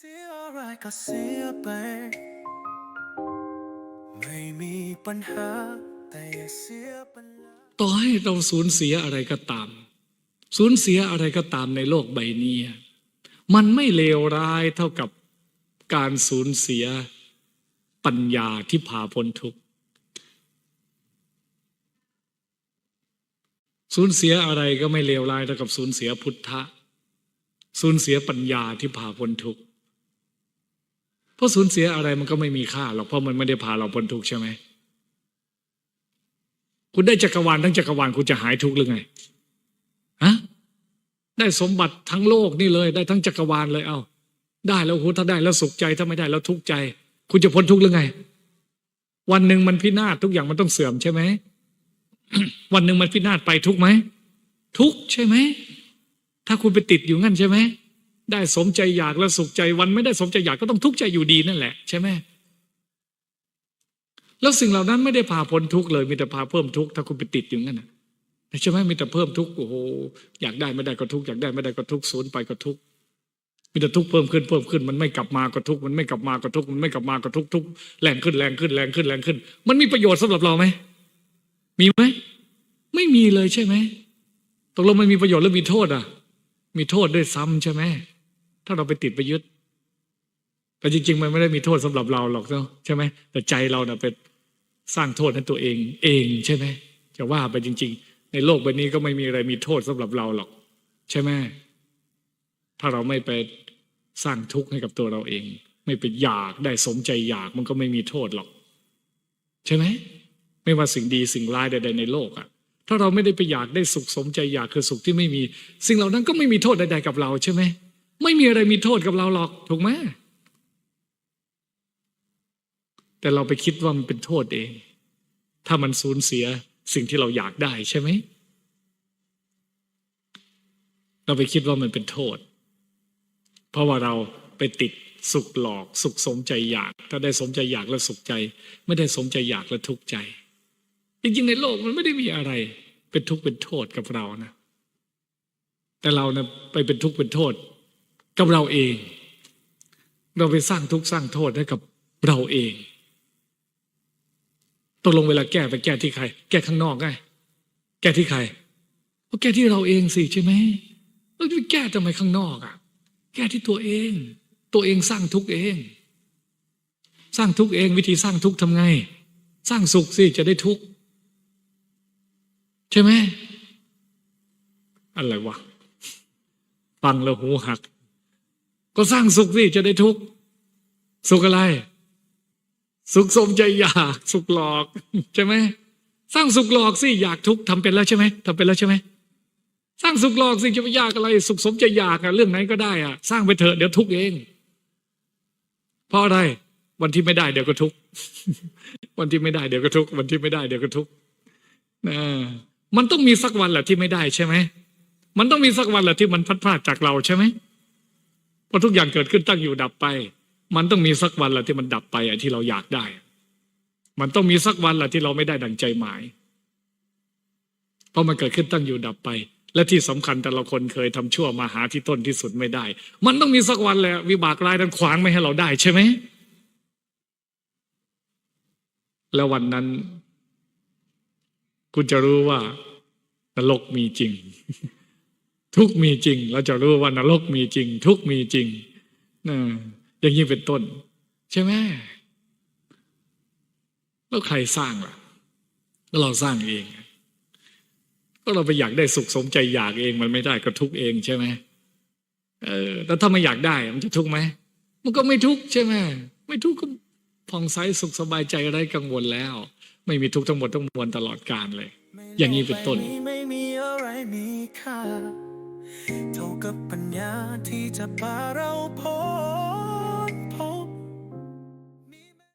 เสียอะไรก็เสียไป ไม่มีปัญหา แต่อย่าเสียปัญหาต่อให้เราสูญเสียอะไรก็ตาม สูญเสียอะไรก็ตามในโลกใบนี้ มันไม่เลวร้ายเท่ากับการสูญเสียปัญญาที่พาพ้นทุกข์สูญเสียอะไรก็ไม่เลวร้ายเท่ากับสูญเสียพุทธะสูญเสียปัญญาที่พาพ้นทุกข์ เพราะสูญเสียอะไรมันก็ไม่มีค่าหรอกเพราะมันไม่ได้พาเราพ้นทุกข์ใช่ไหมคุณได้จักรวาลทั้งจักรวาลคุณจะหายทุกข์หรือไงฮะได้สมบัติทั้งโลกนี่เลย ได้ทั้งจักรวาลเลยเอาได้แล้วโหถ้าได้แล้วสุขใจถ้าไม่ได้แล้วทุกข์ใจ คุณจะพ้นทุกข์หรือไง วันหนึ่งมันพินาศทุกอย่างมันต้องเสื่อมใช่ไหมวันหนึ่งมันพินาศไปทุกข์ไหมทุกข์ใช่ไหมถ้าคุณไปติดอยู่งั้นใช่ไหม ได้สมใจอยากแล้วสุขใจวันไม่ได้สมใจอยากก็ต้องทุกข์ใจอยู่ดีนั่นแหละใช่ไหมแล้วสิ่งเหล่านั้นไม่ได้พาพ้นทุกข์เลยมีแต่พาเพิ่มทุกข์ถ้าคุณไปติดอยู่งั้นนะใช่ไหมมีแต่เพิ่มทุกข์โอ้โหอยากได้ไม่ได้ก็ทุกข์อยากได้ไม่ได้ก็ทุกข์สูญไปก็ทุกข์มีแต่ทุกข์เพิ่มขึ้นเพิ่มขึ้น มันไม่กลับมาก็ทุกข์มันไม่กลับมาก็ทุกข์มันไม่กลับมาก็ทุกข์ทุกข์แรงขึ้นแรงขึ้นแรงขึ้นแรงขึ้น มันมีประโยชน์สำหรับเราไหมมีไหมไม่มีเลยใช่ไหมตกลงมันมีประโยชน์หรือมีโทษอะ มีโทษด้วยซ้ำใช่ไหม ถ้าเราไปติดไปยึด แต่จริง ๆ มันไม่ได้มีโทษสำหรับเราหรอกเนาะใช่ไหมแต่ใจเราเน่ะเป็นสร้างโทษให้ตัวเองเองใช่ไหมจะว่าไปจริง ๆ ในโลกใบนี้ก็ไม่มีอะไรมีโทษสำหรับเราหรอก ใช่ไหมถ้าเราไม่ไปสร้างทุกข์ให้กับตัวเราเอง ไม่ไปอยากได้สมใจอยากมันก็ไม่มีโทษหรอก ใช่ไหมไม่ว่าสิ่งดีสิ่งร้ายใดๆในโลกอะถ้าเราไม่ได้ไปอยากได้สุขสมใจอยากคือสุขที่ไม่มี สิ่งเหล่านั้นก็ไม่มีโทษใดๆกับเราใช่ไหม ไม่มีอะไรมีโทษกับเราหรอกถูกไหมแต่เราไปคิดว่ามันเป็นโทษเอง ถ้ามันสูญเสียสิ่งที่เราอยากได้ใช่ไหม เราไปคิดว่ามันเป็นโทษ เพราะว่าเราไปติดสุขหลอก สุขสมใจอยาก ถ้าได้สมใจอยากแล้วสุขใจ ไม่ได้สมใจอยากแล้วทุกข์ใจ จริงๆในโลกมันไม่ได้มีอะไร เป็นทุกข์เป็นโทษกับเรานะ แต่เรานะไปเป็นทุกข์เป็นโทษ กับเราเอง เราไปสร้างทุกข์สร้างโทษให้กับเราเองตกลงเวลาแก้ไปแก้ที่ใคร แก้ข้างนอกไงแก้ที่ใครก็แก้ที่เราเองสิใช่ไหมเราจะไปแก้ทำไมข้างนอกอะ แก้ที่ตัวเอง ตัวเองสร้างทุกข์เอง สร้างทุกข์เองวิธีสร้างทุกข์ทำไง สร้างสุขสิจะได้ทุกข์ใช่ไหมอะไรวะฟังแล้วหูหัก ก็สร้างสุขสิจะได้ทุกข์สุขอะไร สุขสมใจอยากสุขหลอกใช่ไหมสร้างสุขหลอกสิอยากทุกข์ทำเป็นแล้วใช่ไหมทำเป็นแล้วใช่ไหมสร้างสุขหลอกสิจะไปยากอะไรสุขสมใจอยากอะเรื่องไหนก็ได้อะสร้างไปเถอะเดี๋ยวทุกข์เองเพราะอะไรวันที่ไม่ได้เดี๋ยวก็ทุกข์วันที่ไม่ได้เดี๋ยวก็ทุกข์วันที่ไม่ได้เดี๋ยวก็ทุกข์นะมันต้องมีสักวันแหละที่ไม่ได้ใช่ไหมมันต้องมีสักวันแหละที่มันพัดพลาดจากเราใช่ไหม เพราะทุกอย่างเกิดขึ้นตั้งอยู่ดับไป มันต้องมีสักวันแหละที่มันดับไปอะที่เราอยากได้ มันต้องมีสักวันแหละที่เราไม่ได้ดังใจหมาย เพราะมันเกิดขึ้นตั้งอยู่ดับไป และที่สำคัญแต่ละคนเคยทำชั่วมาหาที่ต้นที่สุดไม่ได้ มันต้องมีสักวันแหละวิบากร้ายนั้นขวางไม่ให้เราได้ใช่ไหมแล้ววันนั้น คุณจะรู้ว่านรกมีจริง ทุกมีจริง เราจะรู้ว่านรกมีจริง ทุกมีจริงนะอย่างนี้เป็นต้น ใช่ไหมแล้วใครสร้างล่ะก็เราสร้างเองก็เราไปอยากได้สุขสมใจอยากเองมันไม่ได้ก็ทุกเองใช่ไหมเออแล้วถ้าไม่อยากได้มันจะทุกข์ไหมมันก็ไม่ทุกข์ใช่ไหมไม่ทุกข์ก็ผ่องใสสุขสบายใจไร้กังวลแล้ว ไม่มีทุกข์ทั้งหมดทั้งมวลตลอดกาลเลย อย่างนี้เป็นต้น เท่ากับปัญญาที่จะพาเราพ้